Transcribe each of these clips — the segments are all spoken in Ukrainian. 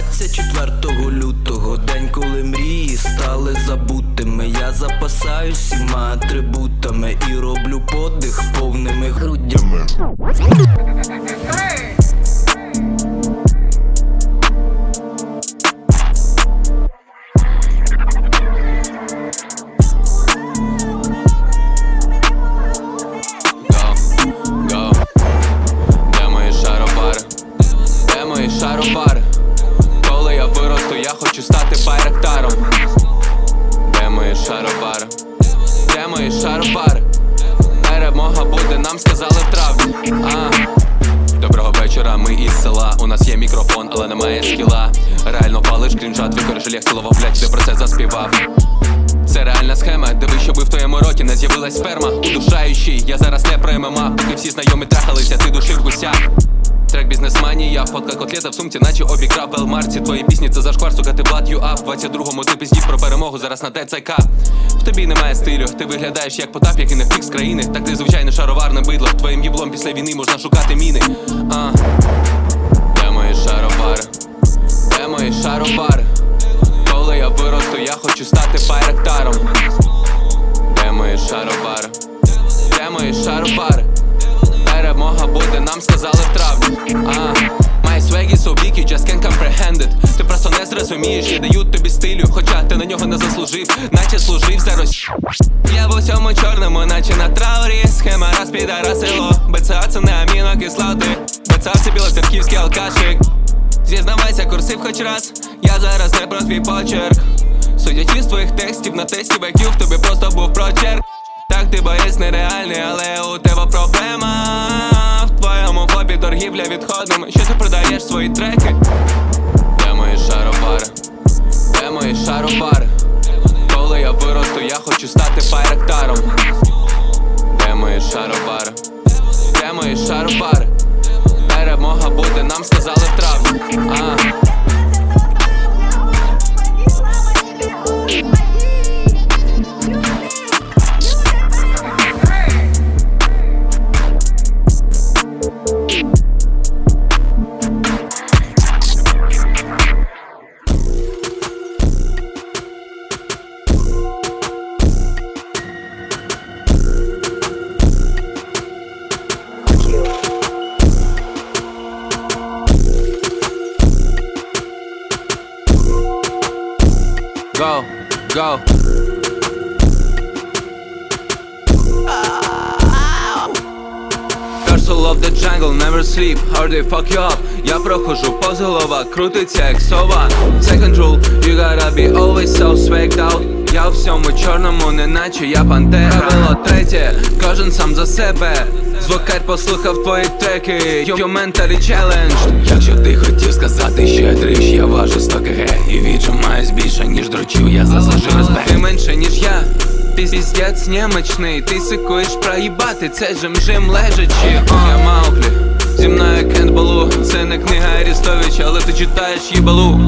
24 лютого, день, коли мрії стали забутими. Я запасаюсь всіма атрибутами і роблю подих повними грудями. Доброго ми із села. У нас є мікрофон, але немає скіла. Реально палиш крінжат, викориш Олег цілого блять, ти про це заспівав. Це реальна схема, диви, щоби в твоєму роті не з'явилась сперма Удушаючий, я зараз не про ММА Поки всі знайомі трахалися, ти душив гуся Трек бізнесманія, фотка котлета в сумці, наче обіграв в марці Твої пісні це зашквар, сука, ти блад юа В 22-му ти пиздів про перемогу, зараз на ТЦК В тобі немає стилю, ти виглядаєш як потап, який не втік з країни Так ти звичайно шароварне бидло, твоїм їблом після війни можна шукати міни а. Де мої шаровари? Де мої шаровари? Just can't comprehend it Ти просто не зрозумієш, я даю тобі стилю Хоча ти на нього не заслужив, наче служив за Рос... Я в усьому чорному, наче на траурі Схема розпідара село БЦА це не амінокислоти БЦА це білоцерківський алкашик Зізнавайся, курсив хоч раз, я зараз не про твій почерк. Судячи з твоїх текстів на тесті беків, тобі просто був прочерк. Так ти боєць нереальний, але у тебе проблема. В твоєму флопі торгівля відходними. Що ти продаєш свої треки? Go, go. Castle of the jungle, never sleep, how they fuck you up Я прохожу повз голова, крутиться як сова Second rule, you gotta be always so swagged out Я у всьому чорному, неначе я пантера. Правило третє, кожен сам за себе. Звукарь послухав твої треки. You mentally challenged Якщо ти хотів сказати, що я триш, я важу 100 кг. І віджимаюсь більше, ніж дрочу, я заслужив респект. Ти менше, ніж я. Піздець немочний, ти сикуєш проїбати, це жим-жим лежачи. О, Я Мауглі, зі мною Кент Балу Це не книга Арістовича, але ти читаєш їбалу.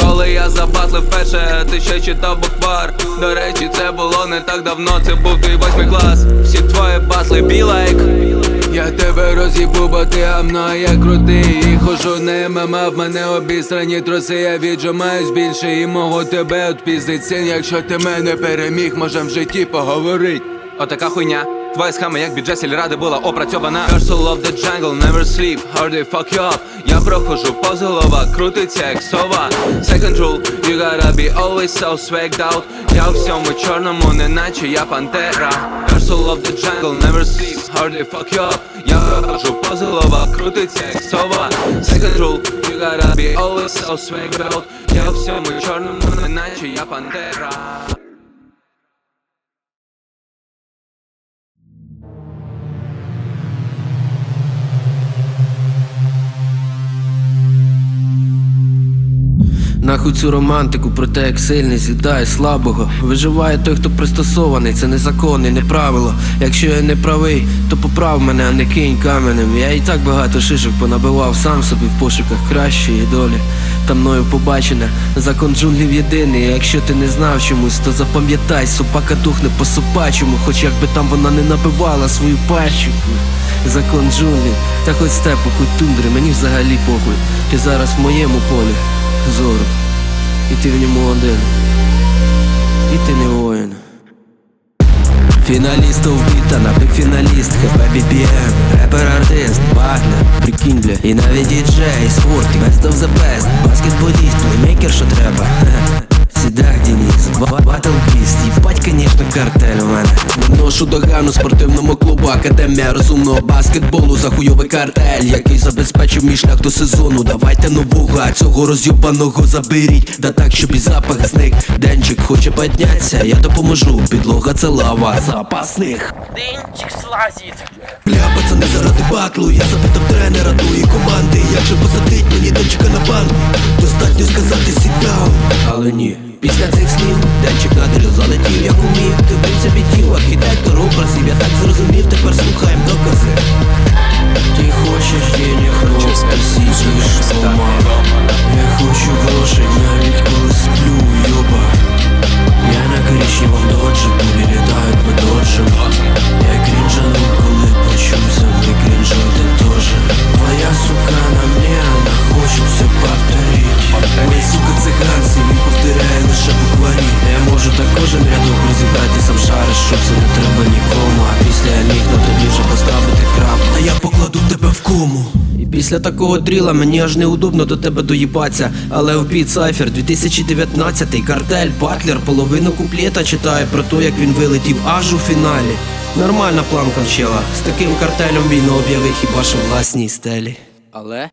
Коли я забатлив перше, ти ще читав буквар. До речі, це було не так давно, це був твій восьмий клас. Всі твої батли like. Я тебе роз'їбу, бо ти гамно, я крутий. І хожу не ММА, в мене обістрані троси Я віджимаюсь більше і можу тебе відпіздить син Якщо ти мене переміг, можем в житті поговорить. Отака хуйня Твоя схема, як біджа сільради була опрацьована Castle of the jungle, never sleep, hard they fuck you up Я прохожу повз голова, крутиться як сова Second rule, you gotta be always so swagged out Я у всьому чорному, неначе я пантера Castle of the jungle, never sleep, they fuck you up Я прохожу повз голова, крутиться як сова Second rule, you gotta be always so swagged out Я у всьому чорному, неначе я пантера Нахуй цю романтику про те, як сильний з'їдає слабого. Виживає той, хто пристосований, це не закон і не правило. Якщо я не правий, то поправ мене, а не кинь каменем. Я і так багато шишок понабивав сам собі в пошуках кращої долі. Та мною побачене, закон джунглів єдиний. Якщо ти не знав чомусь, то запам'ятай, собака тухне по собачому, хоч якби там вона не набивала свою пащику. Закон джунглів, та хоч степу, хоч тундри, мені взагалі похуй. Ти зараз в моєму полі. зору. І ти в ньому один. І ти не воїн. Фіналіста вбита, напік фіналіст, хп BPM Репер артист, багнер, прикинь, бля І навіть діджей, спорт, best of the best. Баскетболіст, плеймейкер, що треба Сідах Денис, батл піст. Їбать, конечно, картель у мене. Ношу догану спортивному клубу Академія розумного баскетболу За хуйовий картель, який забезпечив мій шлях до сезону. Давайте нового, а цього роз'юбаного заберіть. Да так, щоб і запах зник. Денчик хоче підняться, я допоможу. Підлога це лава запасних. Денчик слазит. Бля, пацани, заради батлу. Я запитав тренера після такого дріла мені аж неудобно до тебе доїбаться Але у Піт Сайфер 2019 картель, Батлер половину куплета читає про те, як він вилетів аж у фіналі. Нормальна планка вчила. З таким картелем війну об'явив хіба що власній стелі. Але?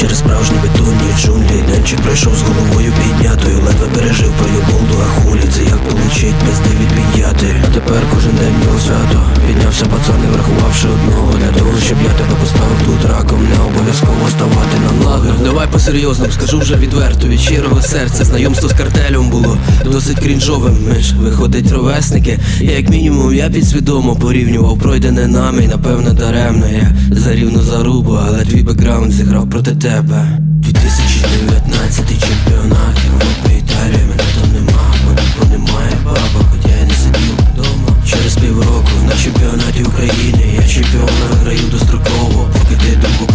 Через справжні бетонні джунглі Пройшов з головою піднятою Ледве пережив про юболду, а хулі Це як получить без девід підняти. Тепер кожен день мього свято. Піднявся пацан і врахувавши одного Для того, щоб я тебе поставив тут раком. Не обов'язково ставати на лагер. Давай по-серйозному, скажу вже відверто Від щирого серця знайомство з картелем було Досить крінжовим, ми ж виходить ровесники. І як мінімум я підсвідомо порівнював Пройдене нами, і напевно даремно. Я за рівну зарубу, але твій бекграунд зіграв проти тебе 2019 чемпіонат Європи, Італія, мене там нема Мене бо немає бабок, хоча я не сидів вдома. Через півроку на чемпіонаті України. Я чемпіона граю достроково. Поки ти другу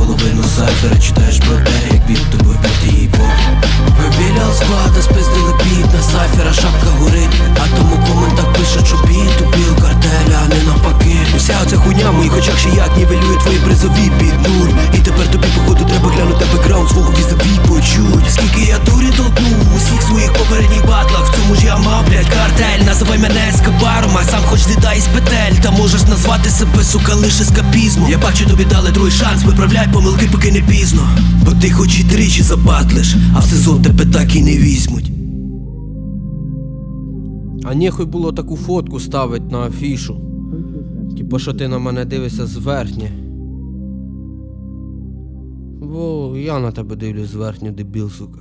сайфера читаєш про те, як бід тобою п'яти їй по. Вибіляв склада, спиздили біт На сайфера шапка горить. А тому коментах пише, що біт Вся хуйня в моїх очах ще як нівелює твої призові під нуль І тепер тобі походу треба глянути бекграунд свого візові. Почуть Скільки я дурі у усіх своїх попередніх батлах. В цьому ж я мав, блядь, картель. Називай мене ескабаром, а сам хоч літай з петель. Та можеш назвати себе, сука, лише скапізмом. Я бачу тобі дали другий шанс, виправляй помилки, поки не пізно. Бо ти хоч і тричі забатлиш, а в сезон тебе так і не візьмуть. А нехуй було таку фотку ставить на афішу. Типа, що ти на мене дивишся зверхні? Бо я на тебе дивлюсь зверхню, дебіл, сука.